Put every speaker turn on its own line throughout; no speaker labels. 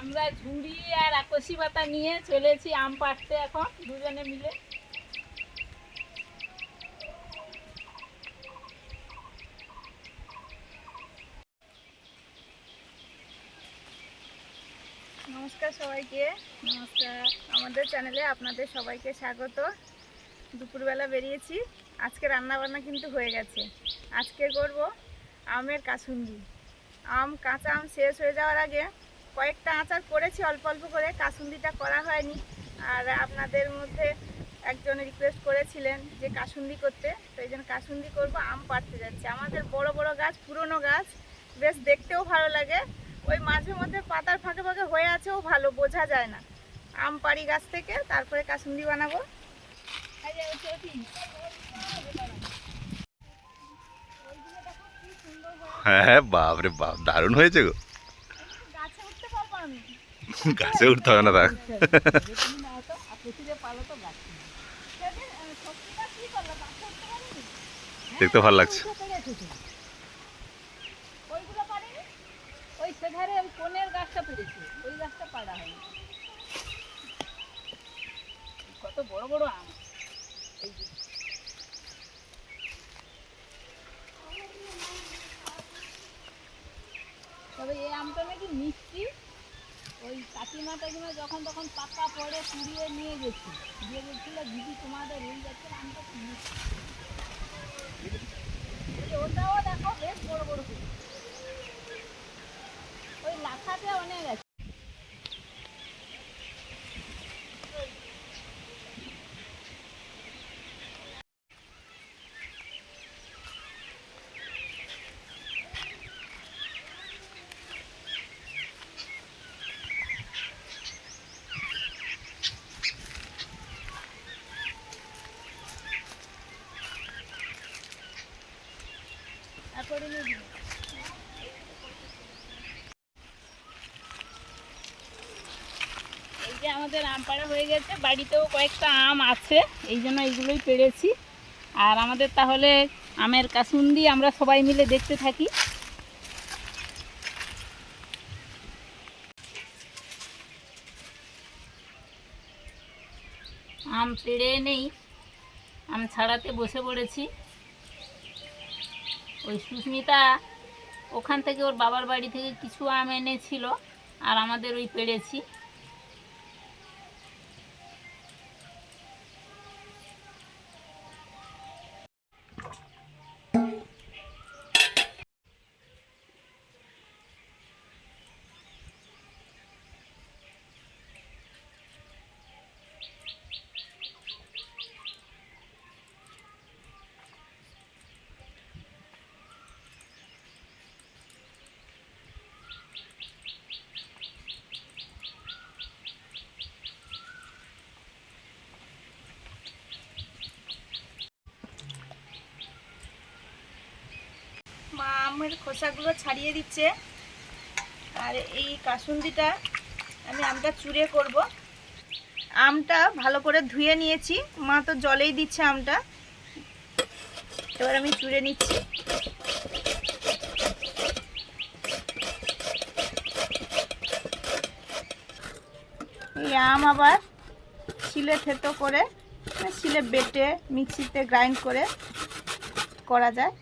আমরা ঝুড়ি আর আকসি পাতা নিয়ে চলেছি আম পাড়তে এখন, দুজনে মিলে।
নমস্কার সবাইকে।
নমস্কার।
আমাদের চ্যানেলে আপনাদের সবাইকে স্বাগত। দুপুরবেলা বেরিয়েছি। আজকে রান্না বান্না কিন্তু হয়ে গেছে। আজকে করব আমের কাসুন্দি আম, কাঁচা আম শেষ হয়ে যাওয়ার আগে কয়েকটা আচার করেছি, অল্প অল্প করে। কাসুন্দিটা করা হয়নি। আর আপনাদের মধ্যে একজন রিকোয়েস্ট করেছিলেন যে কাসুন্দি করতে। তো এই জন্য কাসুন্দি করব, আম পাড়তে যাচ্ছে। আমাদের বড় বড় গাছ, পুরনো গাছ, বেশ দেখতেও ভালো লাগে। ওই মাঝে মধ্যে পাতার ফাঁকে ফাঁকে হয়ে আছেও ভালো, বোঝা যায় না। আম পাড়ি গাছ থেকে, তারপরে কাসুন্দি বানাবো।
এই যে ওই চটি।
হ্যাঁ বাপরে বাপ, দারুণ হয়েছে গো
গাছে উঠতে পারব আমি
গাছে উঠতে হবে না
পারিনি
দেখতে ভালো লাগছে।
তবে এই আমটা নাকি মিষ্টি কাকিমা টাকিমা যখন তখন পাকা পড়ে কুড়িয়ে নিয়ে গেছি। দিয়ে গেছিল দিদি, তোমাদের হয়ে যাচ্ছে আমি যে ওটাও দেখো, বেশ বড় বড় ওই লাখাতে অনেক আছে। এই যে আমাদের আম পাড়া হয়ে গেছে, বাড়িতেও কয়েকটা আম আছে, এই জন্য এইগুলোই পেড়েছি আর আমাদের তাহলে আমের কাসুন্দি আমরা সবাই মিলে দেখতে থাকি। আম পেড়ে নেই, আম ছাড়াতে বসে পড়েছি। ওই সুস্মিতা ওখান থেকে ওর বাবার বাড়ি থেকে কিছু আম এনেছিল আর আমাদের ওই পেড়েছি
মা আমের খোসাগুলো ছাড়িয়ে দিচ্ছে। আর এই কাসুন্দিটা আমি আমটা চুড়ে করব। আমটা ভালো করে ধুয়ে নিয়েছি। মা তো জলেই দিচ্ছে আমটা। এবার আমি চুড়ে নিচ্ছি। এই আম আবার শিলে থেতো করে, শিলে বেটে, মিক্সিতে গ্রাইন্ড করে করা যায়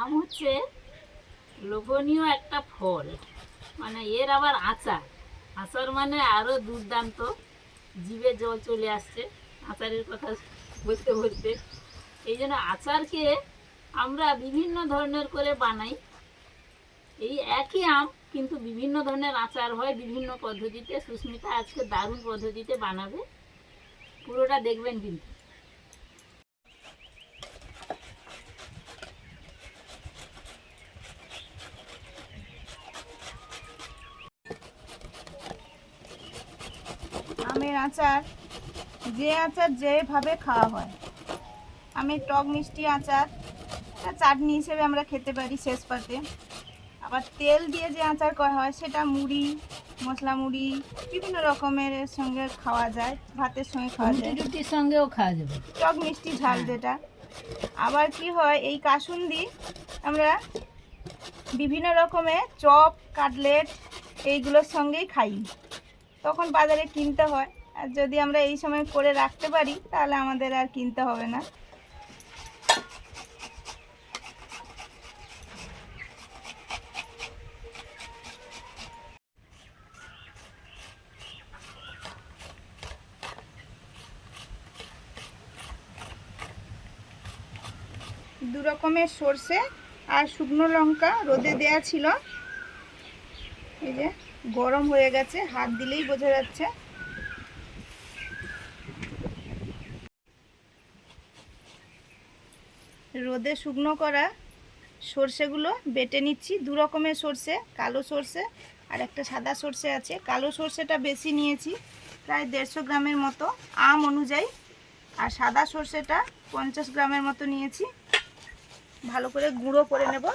আম হচ্ছে লোভনীয় একটা ফল মানে এর আবার আচার। আচার মানে আরও দুর্দান্ত। জীবে জল চলে আসছে, আচারের কথা বলতে বলতে। এই জন্য আচারকে আমরা বিভিন্ন ধরনের করে বানাই। এই একই আম, কিন্তু বিভিন্ন ধরনের আচার হয় বিভিন্ন পদ্ধতিতে। সুস্মিতা আজকে দারুণ পদ্ধতিতে বানাবে। পুরোটা দেখবেন কিন্তু।
আমের আচার যে আচার যেভাবে খাওয়া হয়। আমি টক মিষ্টি আচার চাটনি হিসেবে আমরা খেতে পারি শেষ পাতে। আবার তেল দিয়ে যে আচার করা হয় সেটা মুড়ি মশলা মুড়ি বিভিন্ন রকমের সঙ্গে খাওয়া যায় ভাতের সঙ্গে খাওয়া যায়।
রুটির সঙ্গেও খাওয়া যাবে।
টক মিষ্টি ঝাল যেটা। আবার কি হয় এই কাসুন্দি আমরা বিভিন্ন রকমের চপ কাটলেট এইগুলোর সঙ্গেই খাই। তখন বাজারে কিনতে হয়। আর যদি আমরা এই সময় করে রাখতে পারি, তাহলে আমাদের আর কিনতে হবে না। দু রকমের সর্ষে আর শুকনো লঙ্কা রোদে দেয়া ছিল। এই যে, গরম হয়ে গেছে, হাত দিলেই বোঝা যাচ্ছে রোদে শুকনো করা সর্ষেগুলো বেটে নিচ্ছি। দু রকমের সর্ষে, কালো সর্ষে আর একটা সাদা সর্ষে আছে। কালো সর্ষেটা বেশি নিয়েছি, প্রায় দেড়শো গ্রামের মতো আম অনুযায়ী। আর সাদা সর্ষেটা পঞ্চাশ গ্রামের মতো নিয়েছি। ভালো করে গুঁড়ো করে নেব।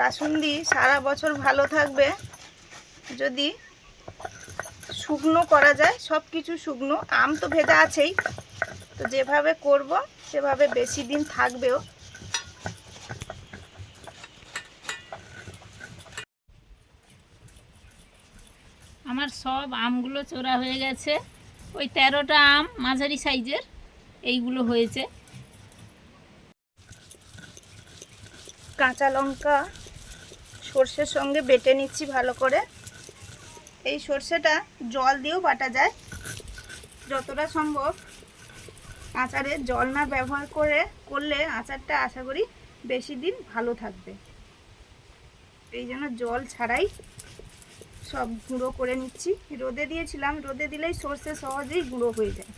কাসুন্দি সারা বছর ভালো থাকবে। যদি শুকনো করা যায় সব কিছু শুকনো। আম তো ভেজা আছেই। তো যেভাবে করব সেভাবে বেশি দিন থাকবেও।
আমার সব আমগুলো চোরা হয়ে গেছে। ওই তেরোটা আম মাঝারি সাইজের এইগুলো হয়েছে।
কাঁচা লঙ্কা সর্ষের সঙ্গে বেটে নিচ্ছি ভালো করে। এই সর্ষেটা জল দিয়েও বাটা যায়। যতটা সম্ভব আচারে জল না ব্যবহার করে করলে আচারটা আশা করি বেশি দিন ভালো থাকবে। এই জন্য জল ছাড়াই সব গুঁড়ো করে নিচ্ছি। রোদে দিয়েছিলাম, রোদে দিলেই সর্ষে সহজেই গুঁড়ো হয়ে যায়।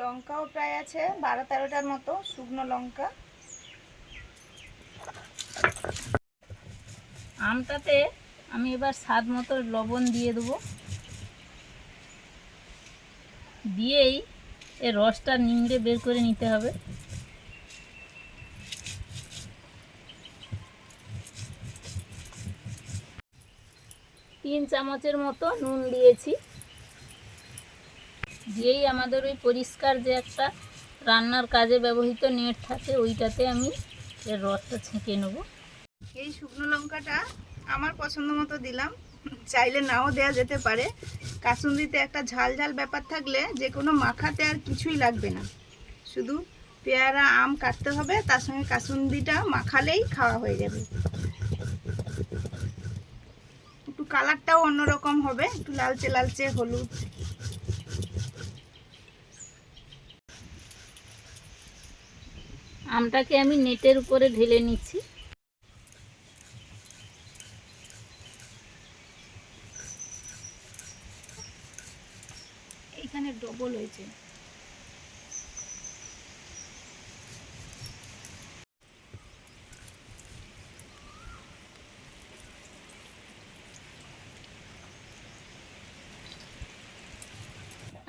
লঙ্কাও প্রায় আছে, বারো তেরোটার মতো, শুকনো লঙ্কা।
আমটাতে আমি এবার স্বাদ মতো লবণ দিয়ে দেবো। দিয়েই এর রসটা নিংড়ে বের করে নিতে হবে। তিন চামচের মতো নুন দিয়েছি। দিয়েই আমাদের ওই পরিষ্কার যে একটা রান্নার কাজে ব্যবহৃত নেট থাকে, ওইটাতে আমি এর রসটা ছেঁকে নেব।
এই শুকনো লঙ্কাটা আমার পছন্দ মতো দিলাম। চাইলে নাও দেয়া যেতে পারে। কাসুন্দিতে একটা ঝাল ঝাল ব্যাপার থাকলে যে কোনো মাখাতে আর কিছুই লাগবে না। শুধু পেয়ারা, আম কাটতে হবে, তার সঙ্গে কাসুন্দিটা মাখালেই খাওয়া হয়ে যাবে। একটু কালারটাও অন্যরকম হবে, একটু লালচে লালচে হলুদ।
আমটাকে আমি নেটের উপরে ঢেলে নিচ্ছি।
এইখানে ডবল হয়েছে।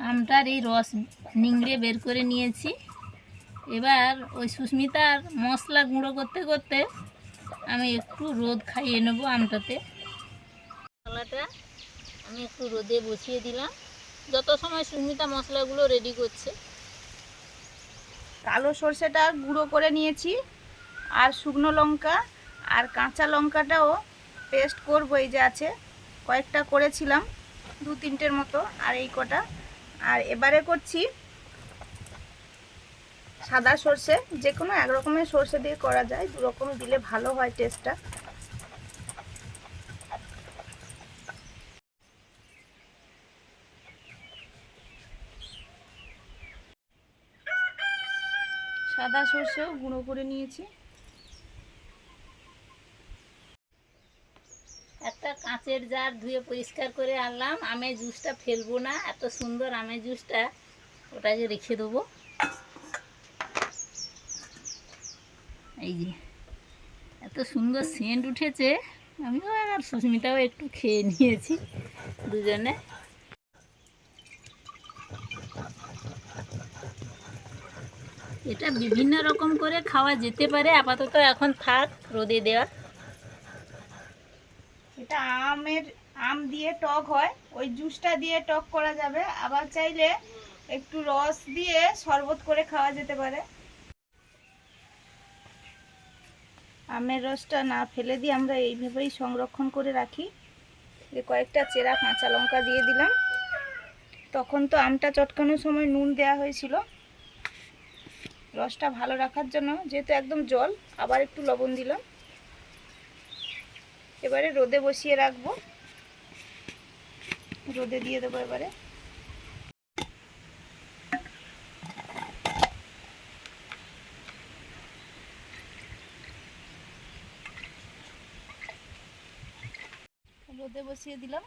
আমটার এই রস নিংড়ে বের করে নিয়েছি। এবার ওই সুস্মিতার মশলা গুঁড়ো করতে করতে আমি একটু রোদ খাইয়ে নেব আমটাতে। মশলাটা আমি একটু রোদে বসিয়ে দিলাম। যত সময় সুস্মিতা মশলাগুলো রেডি করছে।
কালো সর্ষেটা গুঁড়ো করে নিয়েছি, আর শুকনো লঙ্কা আর কাঁচা লঙ্কাটাও পেস্ট করব, এই যে আছে। কয়েকটা করেছিলাম, দু তিনটের মতো, আর এই কটা। আর এবারে করছি সাদা সর্ষে। যে কোনো এক রকমের সর্ষে দিয়ে করা যায় দু রকম দিলে ভালো হয় টেস্টটা সাদা সর্ষেও গুঁড়ো করে নিয়েছি।
একটা কাঁচের জার ধুয়ে পরিষ্কার করে আনলাম। আমের জুসটা ফেলব না, এত সুন্দর আমের জুসটা। ওটাকে রেখে দেবো। এই যে, এত সুন্দর সেন্ট উঠেছে। আমিও আর সুস্মিতাও একটু খেয়ে নিয়েছি দুজনে। এটা বিভিন্ন রকম করে খাওয়া যেতে পারে। আপাতত এখন থাক, রোদে দেওয়া।
এটা আমের, আম দিয়ে টক হয়। ওই জুসটা দিয়ে টক করা যাবে। আবার চাইলে একটু রস দিয়ে শরবত করে খাওয়া যেতে পারে। আমের রসটা না ফেলে দিয়ে আমরা এইভাবেই সংরক্ষণ করে রাখি। যে কয়েকটা চেরা কাঁচা লঙ্কা দিয়ে দিলাম। তখন তো আমটা চটকানোর সময় নুন দেওয়া হয়েছিল। রসটা ভালো রাখার জন্য যেহেতু একদম জল, আবার একটু লবণ দিলাম। এবারে রোদে বসিয়ে রাখব। রোদে দিয়ে দেবো এবারে। রোদে বসিয়ে দিলাম।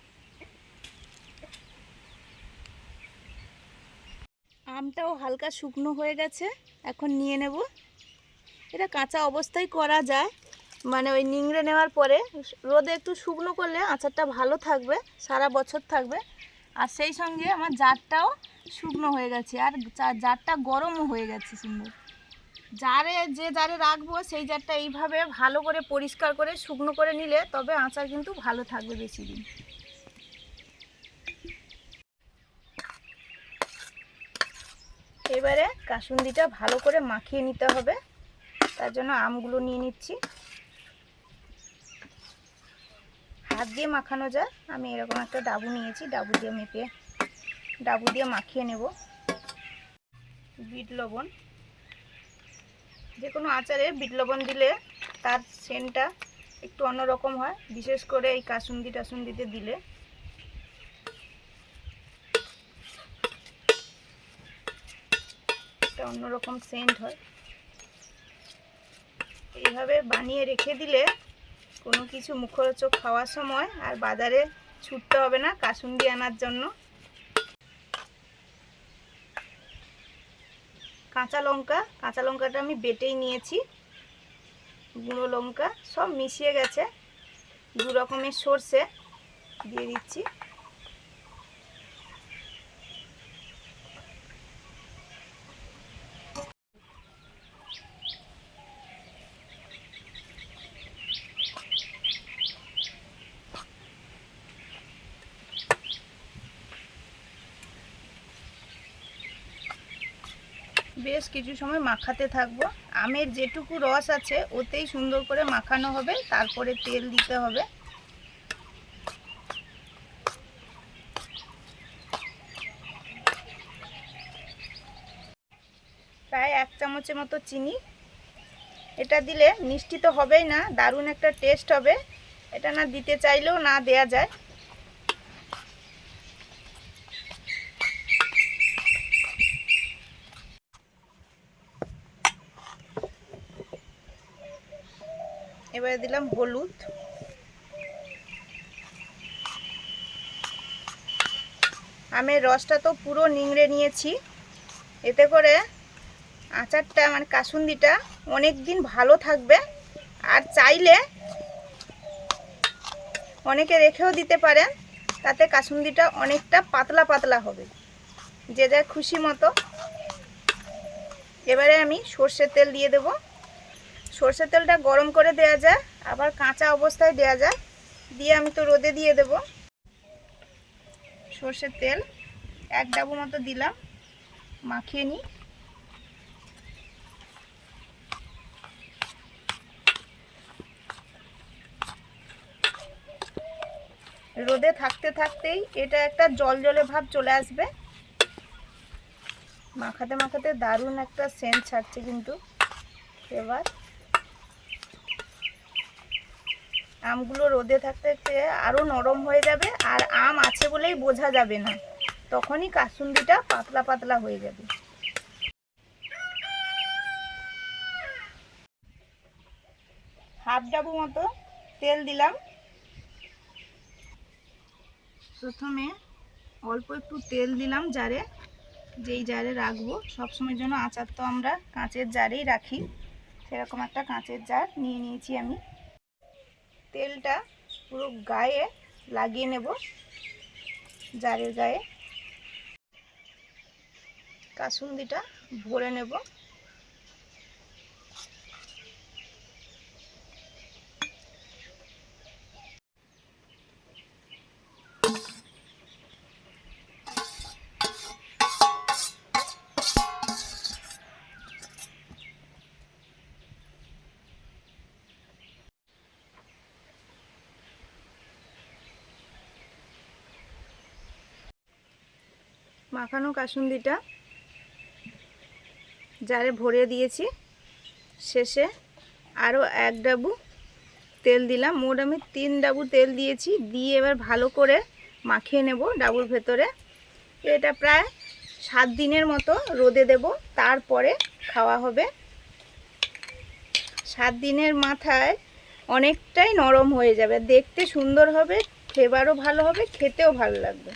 আমটাও হালকা শুকনো হয়ে গেছে, এখন নিয়ে নেব। এটা কাঁচা অবস্থায় করা যায় মানে ওই নিংড়ে নেওয়ার পরে রোদে একটু শুকনো করলে আচারটা ভালো থাকবে, সারা বছর থাকবে। আর সেই সঙ্গে আমার জারটাও শুকনো হয়ে গেছে, আর জারটা গরমও হয়ে গেছে সুন্দর। জারে যে জারে রাখব, সেই জারটা এইভাবে ভালো করে পরিষ্কার করে শুকনো করে নিলে তবে আচার কিন্তু ভালো থাকবে বেশি দিন। এবারে কাসুন্দিটা ভালো করে মাখিয়ে নিতে হবে। তার জন্য আমগুলো নিয়ে নিচ্ছি। হাত দিয়ে মাখানো যায়। আমি এরকম একটা ডাবু নিয়েছি, ডাবু দিয়ে মেপে, ডাবু দিয়ে মাখিয়ে নেব। বিট লবণ। যে কোনো আচারে বিট লবণ দিলে তার সেন্টটা একটু অন্যরকম হয়। বিশেষ করে এই কাসুন্দি টাসুন্দিতে দিলে। একটা অন্যরকম সেন্ট হয়। এইভাবে বানিয়ে রেখে দিলে কোনো কিছু মুখরোচক খাওয়ার সময় আর বাজারে ছুটতে হবে না কাসুন্দি আনার জন্য। কাঁচা লঙ্কা, কাঁচা লঙ্কাটা আমি বেটেই নিয়েছি। গুঁড়ো লঙ্কা সব মিশিয়ে গেছে। দু রকমের সর্ষে দিয়ে দিচ্ছি। বেশ কিছু সময় মাখাতে থাকব। আমের যেটুকু রস আছে, ওতেই সুন্দর করে মাখানো হবে, তারপরে তেল দিতে হবে। প্রায় এক চামচের মতো চিনি। এটা দিলে মিষ্টি তো হবেই না, দারুণ একটা টেস্ট হবে। এটা না দিতে চাইলেও না দেয়া যায় এবারে দিলাম হলুদ। আমের রসটা তো পুরো নিংড়ে নিয়েছি। এতে করে আচারটা মানে কাসুন্দিটা অনেক দিন ভালো থাকবে। আর চাইলে অনেকে রেখেও দিতে পারেন, তাতে কাসুন্দিটা অনেকটা পাতলা পাতলা হবে। যে যার খুশি মতো। এবারে আমি সর্ষের তেল দিয়ে দেবো। সর্ষের তেলটা গরম করে দেওয়া যায়, আবার কাঁচা অবস্থায় দেওয়া যায়। দিয়ে আমি তো রোদে দিয়ে দেব সর্ষের তেল। এক ডাবু মতো দিলাম, মাখিয়ে নিই। রোদে থাকতে থাকতেই এটা একটা জল জলে ভাব চলে আসবে। মাখাতে মাখাতে দারুণ একটা সেন্ট ছাড়ছে কিন্তু, এবার। আমগুলো রোদে থাকতে থাকতে আরও নরম হয়ে যাবে আর আম আছে বলেই বোঝা যাবে না। তখনই কাসুন্দিটা পাতলা পাতলা হয়ে যাবে। হাফ ডাবু মতো তেল দিলাম। প্রথমে অল্প একটু তেল দিলাম জারে। যেই জারে রাখব সবসময়ের জন্য আচার তো আমরা কাঁচের জারেই রাখি। সেরকম একটা কাঁচের জার নিয়ে নিয়েছি আমি। তেলটা পুরো গায়ে লাগিয়ে নেব জারের গায়ে। কাসুন্দিটা ভরে নেব। মাখানো কাসুন্দিটা জারে ভরে দিয়েছি। শেষে আরও এক ডাবু তেল দিলাম। মোট আমি তিন ডাবু তেল দিয়েছি। দিয়ে এবার ভালো করে মাখিয়ে নেব ডাবুর ভেতরে। এটা প্রায় সাত দিনের মতো রোদে দেব। তারপরে খাওয়া হবে। সাত দিনের মাথায় অনেকটাই নরম হয়ে যাবে। দেখতে সুন্দর হবে, ফ্লেভারও ভালো হবে, খেতেও ভালো লাগবে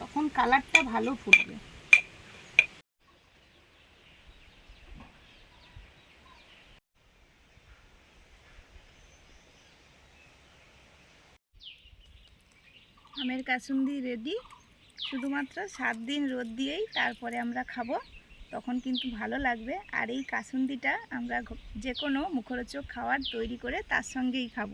তখন কালারটা ভালো ফুটবে। আমের কাসুন্দি রেডি। শুধুমাত্র সাত দিন রোদ দিয়েই তারপরে আমরা খাব। তখন কিন্তু ভালো লাগবে। আর এই কাসুন্দিটা আমরা যে কোনো মুখরোচক খাবার তৈরি করে তার সঙ্গেই খাব।